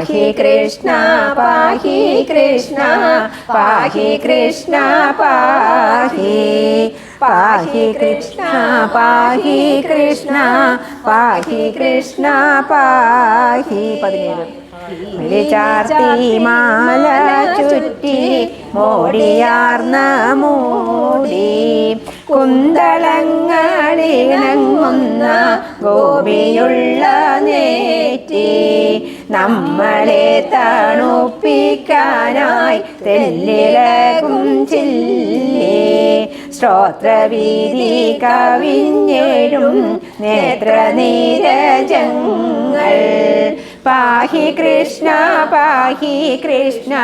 പാഹി കൃഷ്ണ പാഹി കൃഷ്ണ പാഹി കൃഷ്ണ പാഹി. പാഹി കൃഷ്ണ പാഹി കൃഷ്ണ പാഹി കൃഷ്ണ പാഹി. പതിനേഴ്. ചാർത്തി മാല ചുറ്റി മോടിയാർന്ന മൂടി. കുന്തളങ്ങളിണങ്ങുന്ന ഗോപിയുള്ള നേറ്റി നമ്മളെ തണുപ്പിക്കാനായി തെല്ലിളകും ചില്ലേ? ശ്രോത്രവീതി കവിഞ്ഞെഴും നേത്രനീരജങ്ങൾ. പാഹി കൃഷ്ണ പാഹി കൃഷ്ണ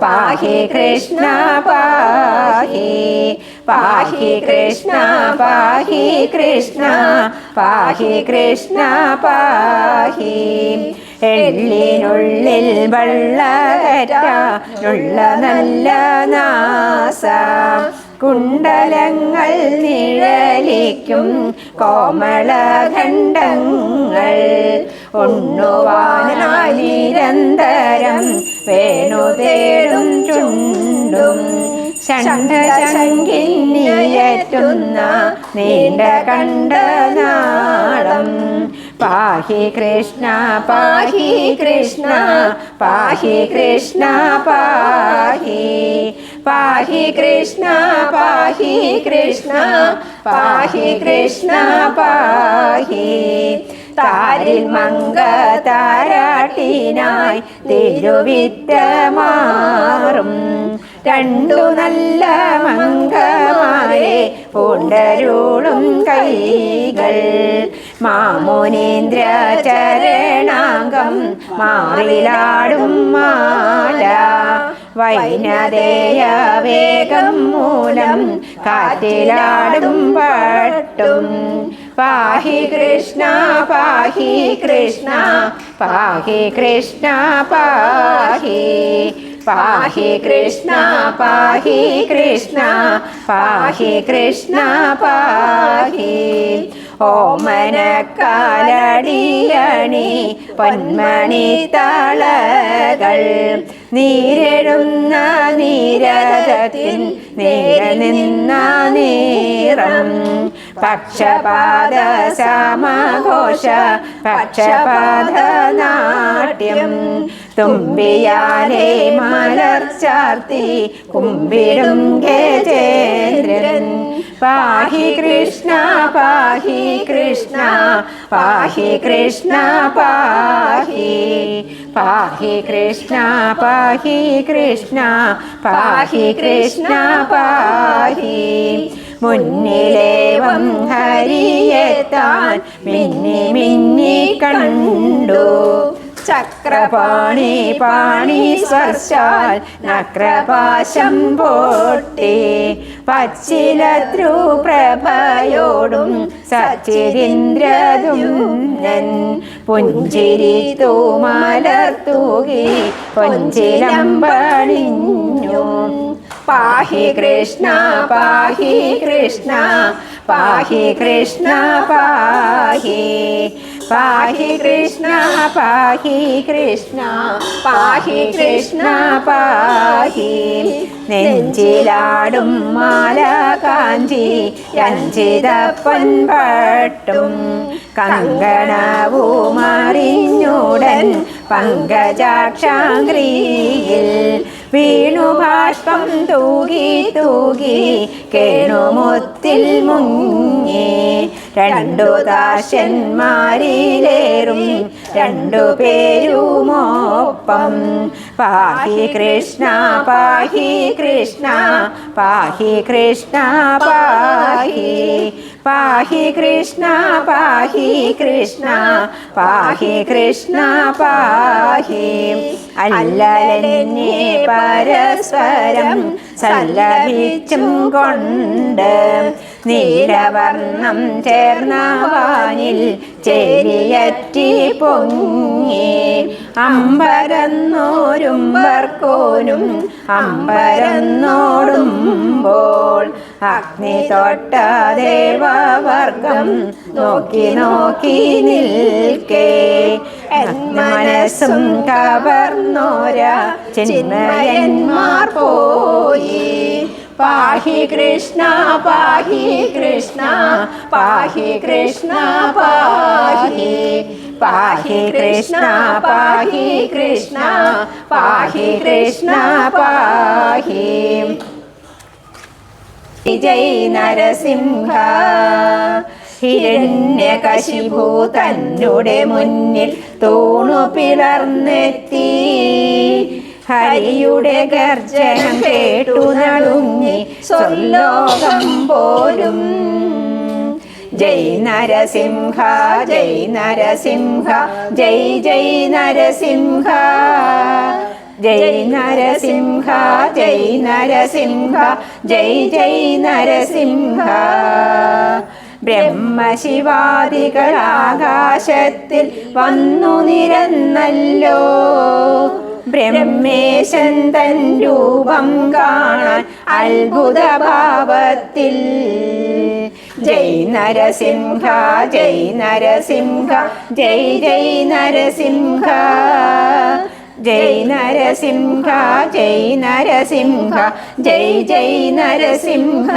പാഹി കൃഷ്ണ പാഹി. പാഹി കൃഷ്ണ പാഹി കൃഷ്ണ പാഹി കൃഷ്ണ പാഹി. എള്ളിനുള്ളിൽ വള്ളകറ്റുള്ള നല്ല നാസ. കുണ്ടലങ്ങൾ നിഴലിക്കും കോമളഖണ്ഡങ്ങൾ. ഉണ്ണുവാനായി വേണു തേടും ചുണ്ടും. ഷണ്ഡശങ്കിന്നിയറ്റുന്ന നീണ്ട കണ്ടനാളം. പാഹി കൃഷ്ണ പാഹി കൃഷ്ണ പാഹി കൃഷ്ണ പാഹി. പാഹി കൃഷ്ണ പാഹി കൃഷ്ണ പാഹി കൃഷ്ണ പാഹി. താരിൽ മങ്ക താരാട്ടിനായി തിരുവിറ്റ മാറും രണ്ടു നല്ല മംഗമാരെ പൂണ്ടരുളും കൈകൾ. മാമുനീന്ദ്ര ചരണാംഗം മാറിലാടും മാല. വൈനദേയ വേഗം മൂലം കാറ്റിലാടും പട്ടും. പാഹി കൃഷ്ണ പാഹി കൃഷ്ണ പാഹി കൃഷ്ണ പാഹി. പാഹി കൃഷ്ണ പാഹി കൃഷ്ണ പാഹി കൃഷ്ണ പാഹി. ഓമനക്കാലടിയണി പൊന്മണി തളകൾ. നീരെഴുന്ന നീരകത്തിൻ നേരെ നിന്ന നീറം. പക്ഷപാത സമഘോഷ പക്ഷപാത നാട്യം. തുമ്പിയാലെ മലർച്ചാർത്തി കുമ്പിടും ഗജേന്ദ്രൻ. പാഹി കൃഷ്ണ പാഹി കൃഷ്ണ പാഹി കൃഷ്ണ പാഹി. പാഹി കൃഷ്ണ പാഹി കൃഷ്ണ പാഹി കൃഷ്ണ പാഹി. മുന്നിലേവം ഹരിയെത്താൻ മിന്നി മിന്നി കണ്ടു. ചക്രപാണി പാണി സ്പർശാൽ നക്രപാശം പൊട്ടി. പച്ചിലദ്രു പ്രഭയോടും സച്ചിരിന്ദ്രതുംനൻ പുഞ്ചിരി തൂമലർത്തൂകി പൊഞ്ചിലമ്പണിഞ്ഞു. പാഹി കൃഷ്ണ പാഹി കൃഷ്ണ പാഹി കൃഷ്ണ പാഹി. പാഹി കൃഷ്ണ പാഹി കൃഷ്ണ പാഹി കൃഷ്ണ പാഹി. നെഞ്ചിലാടും മാല കാഞ്ചി രഞ്ജിത പൊൻപട്ടും കങ്കണവുമറിഞ്ഞുടൻ പങ്കജാക്ഷാംഗ്രിയിൽ വീണു ബാഷ്പം തൂകി തൂകി കേണുമുത്തിൽ മുങ്ങി. രണ്ടു ദാശന്മാരിലേറും രണ്ടു പേരുമോപ്പം. പാഹി കൃഷ്ണ പാഹി കൃഷ്ണ പാഹി കൃഷ്ണ പാഹി. പാഹി കൃഷ്ണ പാഹി കൃഷ്ണ പാഹി കൃഷ്ണ പാഹി. അല്ലലെന്നെ പരസ്പരം സല്ലപിച്ചും കൊണ്ട് നീലവർണം ചേർന്ന വാനിൽ ചെരിയറ്റി പൊങ്ങി. അമ്പരന്നോരുമ്പർക്കോനും അമ്പരന്നോടുമ്പോൾ അഗ്നി തൊട്ട ദേവവർഗം നോക്കി നോക്കി നിൽക്കേ. മനസ്സും കവർന്നോര ചിന്മയന്മാർ പോയി. പാഹി കൃഷ്ണ പാഹി കൃഷ്ണ പാഹി കൃഷ്ണ പാഹി. പാഹി കൃഷ്ണ പാഹി കൃഷ്ണ പാഹി കൃഷ്ണ പാഹി. ജയ് നരസിംഹ ഹിരണ്യകശിഭൂ തന്നുടെ മുന്നിൽ തൂണു പിളർന്നെത്തി. ഹരിയുടെ ഗർജനം കേട്ടു നടുങ്ങി. സ്വലോകം പോലും. ജയ് നരസിംഹ ജയ് നരസിംഹ ജയ് ജയ് നരസിംഹ. ജയ് നരസിംഹ ജയ് നരസിംഹ ജയ് ജയ് നരസിംഹ. ബ്രഹ്മശിവാദികൾ ആകാശത്തിൽ വന്നു നിരന്നല്ലോ. ബ്രഹ്മേശൻ തൻ രൂപം കാണാൻ അത്ഭുത ഭാവത്തിൽ ജയ് നരസിംഹ ജയ് നരസിംഹ ജയ് ജയ് നരസിംഹ. ജയ് നരസിംഹ ജയ് നരസിംഹ ജയ് ജയ് നരസിംഹ.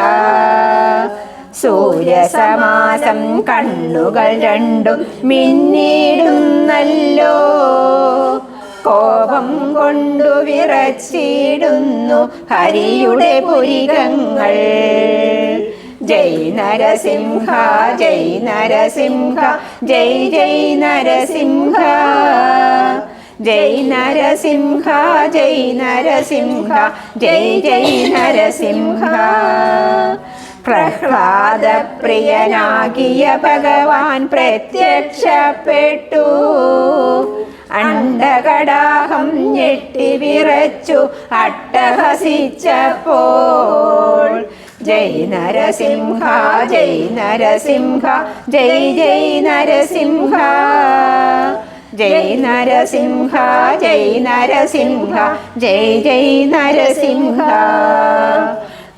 സൂര്യസമാസം കണ്ണുകൾ രണ്ടും മിന്നിടുന്നല്ലോ. കോപം കൊണ്ടു വിറച്ചിടുന്നു ഹരിയുടെ പുരികങ്ങൾ. ജയ് നരസിംഹ ജയ് നരസിംഹ ജയ് ജയ് നരസിംഹ. ജയ് നരസിംഹ ജയ് നരസിംഹ ജയ് ജയ് നരസിംഹ. പ്രഹ്ലാദ പ്രിയനാകിയ ഭഗവാൻ പ്രത്യക്ഷപ്പെട്ടു. അണ്ടകടാഹം ഞെട്ടി വിറച്ചു അട്ടഹസിച്ചപ്പോൾ. ജയ് നരസിംഹ ജയ് നരസിംഹ ജയ് ജയ് നരസിംഹ. ജയ് നരസിംഹ ജയ് നരസിംഹ ജയ് ജയ് നരസിംഹ.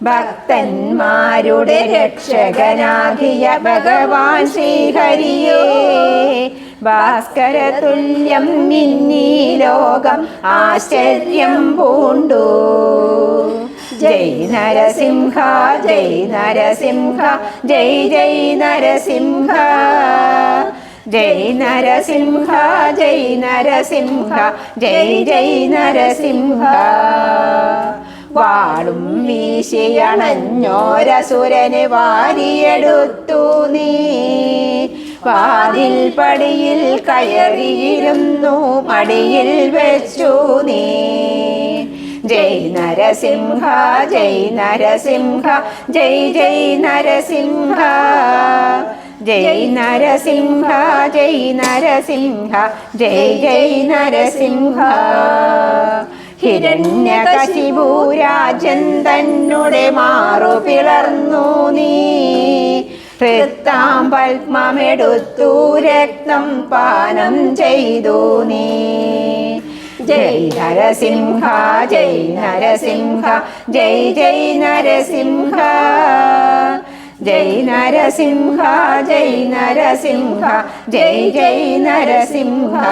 ഭക്തന്മാരുടെ രക്ഷകനാകിയ ഭഗവാൻ ശ്രീഹരിയേ ഭാസ്കര തുല്യം മിന്നി ലോകം ആശ്ചര്യം പൂണ്ടു. ജയ് നരസിംഹ ജയ് നരസിംഹ ജയ് ജയ് നരസിംഹ. ജയ് നരസിംഹ ജയ് നരസിംഹ ജയ് ജയ് നരസിംഹ. വാളും വീശിയണഞ്ഞോരസുരനെ വാരിയെടുത്തു നീ. വാതിൽ പടിയിൽ കയറിയിരുന്നു മടിയിൽ വെച്ചു നീ. ജയ് നരസിംഹ ജയ് നരസിംഹ ജയ് ജയ് നരസിംഹ. ജയ് നരസിംഹ ജയ് നരസിംഹ ജയ് ജയ് നരസിംഹ. ഹിരണ്യകശിപൂരാജൻ തന്നെ മാറു പിളർന്നു നീ. ഹൃത്താം പത്മമെടുത്തു രക്തം പാനം ചെയ്തു നീ. ജയ് നരസിംഹ ജയ് നരസിംഹ ജയ് ജയ് നരസിംഹ. ജയ് നരസിംഹ ജയ് നരസിംഹ ജയ് ജയ് നരസിംഹ.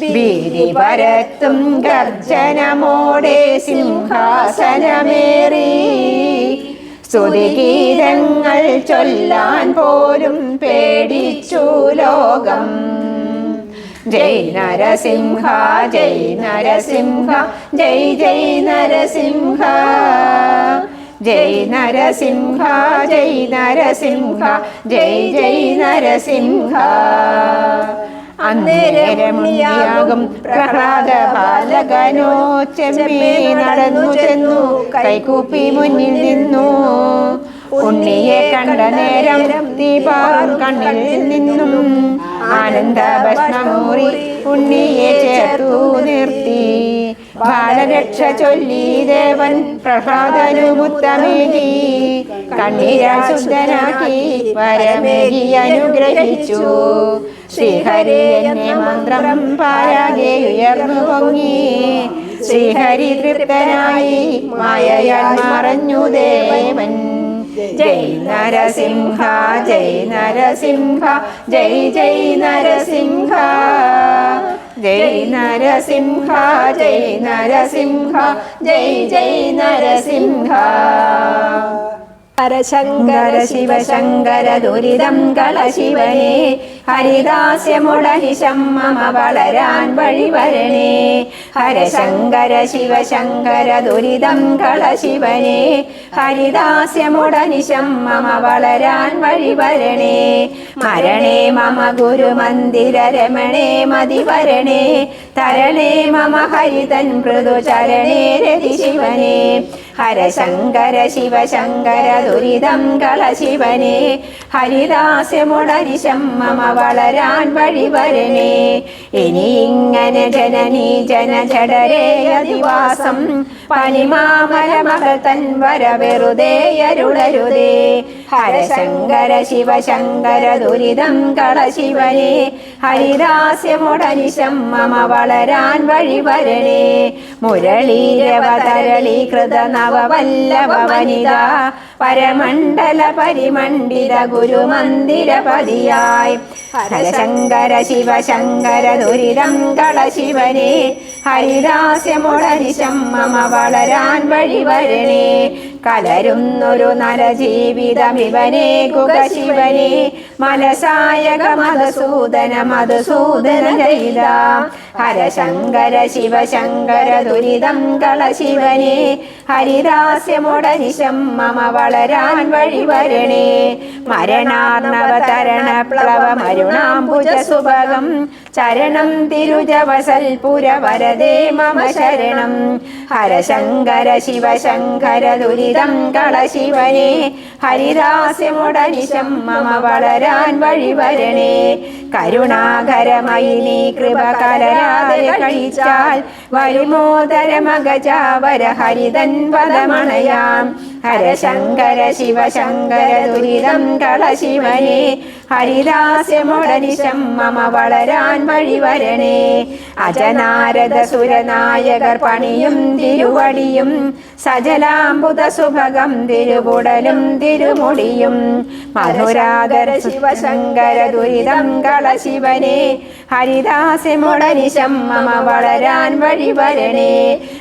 ഭീതി പരത്തും ഗർജനമോടെ സിംഹാസനമേറി. സ്തുതിഗീതങ്ങൾ ചൊല്ലാൻ പോലും പേടിച്ചു ലോകം. ജയ് നരസിംഹ ജയ് നരസിംഹ ജയ് ജയ് നരസിംഹ. ജയ് നരസിംഹ ജയ് നരസിംഹ ജയ് ജയ് നരസിംഹ. അന്നേരമുണിയാകും പ്രഹ്ലാദ ബാലകനോ ചെമ്മേ നടന്നു ചെന്നു കൈകൂപ്പി മുന്നിൽ നിന്നു. ഉണ്ണിയെ കണ്ട നേരം ദീപാറും കണ്ണിൽ നിന്നും ആനന്ദ ഭസ്മമൂറി ഉണ്ണിയെ ചേർത്തു നിർത്തി. ബാലരക്ഷ ചൊല്ലി ദേവൻ പ്രഭാതനുമുത്തമേകി മുത്തമേകി കണ്ണീരാൽ ശുദ്ധനാക്കി വരമേകി അനുഗ്രഹിച്ചു. ശ്രീഹരി എന്നെ മന്ത്രം പാരാകെ ഉയർന്നു പൊങ്ങി. ശ്രീഹരി തൃപ്തനായി മായയാൽ മറഞ്ഞു ദേവൻ. ജയ് നരസിംഹ ജയ് നരസിംഹ ജയ് ജയ് നരസിംഹ. ജയ് നരസിംഹ ജയ് നരസിംഹ ജയ് ജയ് നരസിംഹ. ഹരശങ്കര ശങ്കര ശിവശങ്കര ദുരിതം കളശിവനെ ഹരിദാസ്യമുടനിശം മമ വളരാൻ വഴിവരണേ ഹരശങ്കര ശിവശങ്കര ദുരിതം കള ശിവനെ. ഹരിദാസ്യമുടനിശം മമ വളരാൻ വഴിവരണേ മരണേ മമ ഗുരുമന്ദിര രമണേ മതിവരണേ തരണേ മമ ഹരിതൻ മൃദുചരണേ രതി ശിവനേ. ഹരശങ്കര ശിവശങ്കര ദുരിതം കള ശിവനെ. മമ വളരാൻ വഴിവരണേ ഇനി ഇങ്ങനെ ജനനീ ജനജടരേ അധിവാസം. പനിമാമല മകൾ തൻ വെറുതെ അരുളരുതേ. ഹരശങ്കര ശിവശങ്കര ദുരിതം കള ശിവനെ ഹരിദാസ്യമുടനിശം മമ വളരാൻ വഴി വരണേ. മുരളീരവതരളി കൃത നവവല്ലഭ വനിത പരമണ്ഡല പരിമണ്ഡിത ഗുരുമന്ദിര ഗുരുമന്ദിരപതിയായി ഹരശങ്കര ശിവശങ്കര ദുരിതം കള ശിവനെ ഹരിദാസ്യമുടനിശം മമ വളരാൻ വഴിവരണേ കലരുന്നൊരു നരജീവിതമിവനെ കുകശിവനെ മനസായക മധുസൂദന മധുസൂദന ചെയ്ത ഹരശങ്കര ശിവശങ്കര ദുരിതം കളശിവനെ ഹരിദാസ്യമുടനിശം മമ വളരാൻ വഴിവരണേ മരണാർണവ തരണ ചരണം തിരുജവസൽപുര വരദേ മമ ശരണം. ഹരശങ്കര ശിവശങ്കര ദുരിതം കളശിവനെ ഹരിദാസ്യമുടനിശം മമ വളരാൻ വഴിവരണേ. കരുണാകരമയി നീ കൃപ കലരാതെ കഴിച്ചാൽ വരുമോദര മകജാവര ഹരിതൻ പദമണയാം. ഹരശങ്കര ശിവശങ്കര ദുരിതം കളശിവനെ. ഹരിദാസ്യമുടനിശം മമ വളരാൻ വഴിവരണേ. അജനാരദ സുരനായകർ പണിയും തിരുവടിയും. സജലാംബുത സുഭകം തിരുവുടലും തിരുമുടിയും. മധുരാധര ശിവശങ്കര ദുരിതം കളശിവനെ. ഹരിദാസ്യമുടനിശം മമ വളരാൻ വഴിവരണേ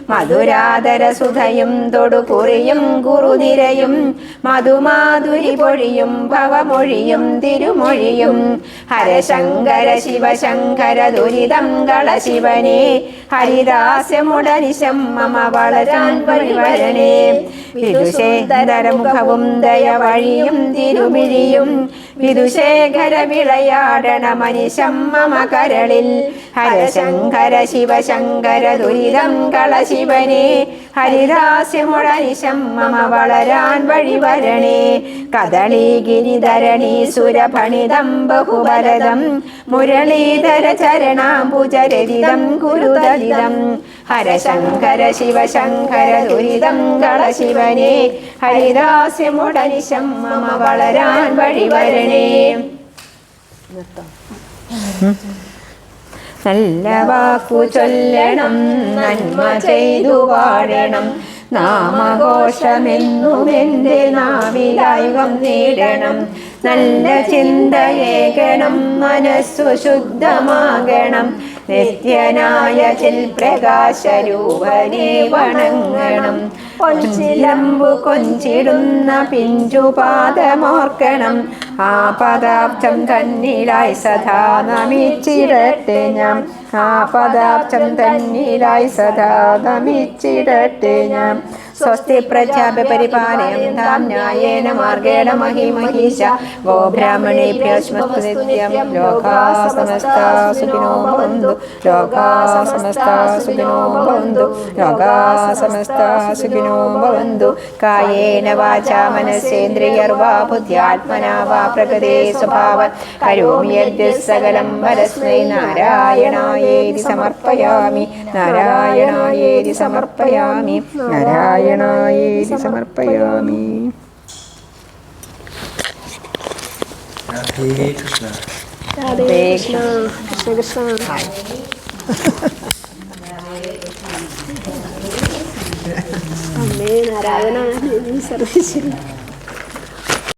മധുരാധര സുധയും തൊടുകുറിയും കുറുനിരയും മധുമാധുരി പൊഴിയും ഭവമൊഴിയും തിരുമൊഴിയും. ഹരശങ്കര ശിവശങ്കര ദുരിതം കളശിവനെ ഹരിദാസ്യമുടനിശം മമ വളരാൻ വഴിവരണേ. വിദുശേഖരമുഖവും ദയവഴിയും തിരുമിഴിയും. വിദുശേഖര വിളയാടണ മനിശം മമ കരളിൽ. ഹരശങ്കര ശിവശങ്കര ദുരിതം കളശിവനെ ഹരിദാസ്യമുടനിശം മമ വളരാൻ വഴിവരണേ കദളി ഗിരിധരണി സുരഭണിതം ബഹുഭരതം മുരളീധര ചരണാംബുജരതിതം കുരുദലിതം ഹരശങ്കര ശിവശങ്കര ദുരിതം കളശിവനെ ഹരിദാസ്യമുടനിശം മമ വളരാൻ വഴിവരണേ നല്ല വാക്കു ചൊല്ലണം നന്മ ചെയ്തു വാഴണം നാമഘോഷമെന്നും എന്റെ നാമിലായുഗം വന്നിടണം നല്ല ചിന്തയേകണം മനസ്സു ശുദ്ധമാകണം. നിത്യനായ ചിൽ പ്രകാശരൂപനെ വണങ്ങണം. കൊഞ്ചിലമ്പു കൊഞ്ചിടുന്ന പിഞ്ചുപാദമോർക്കണം. ആ പദാബ്ജം തന്നിലായി സദാ നമിച്ചിടട്ടെ ഞാൻ. ആ പദാബ്ജം തന്നിലായി സദാ നമിച്ചിടട്ടെ ഞാൻ. സ്വസ്തി പ്രജാപ പരിപാലയം താം ന്യായേന മാർഗേണ മഹിമഹീശ ഗോ ബ്രാഹ്മണേഭ്യോസ്മസ്തു നിത്യം. ലോകാ സമസ്ത സുഖിനോ ഭവന്തു. ലോകാ സമസ്ത സുഖിനോ ഭവന്തു. ലോകാ സമസ്ത സുഖിനോ ഭവന്തു. കായേന വാചാ മനസ്സേന്ദ്രിയർവാ ബുദ്ധ്യാത്മനാ വാ പ്രകൃതേ സ്വഭാവ. കരോമി യദ്യ സകലം വരസ്മൈ. നാരായണായേതി സമർപ്പയാമി. നാരായണായേതി സമർപ്പയാമി. നാരായണായേതി സമർപ്പയാമി. ഹരേ കൃഷ്ണ. ഹരേ കൃഷ്ണ. കൃഷ്ണ. കൃഷ്ണ അമ്മേ നാരായണ സർവേശ്വരി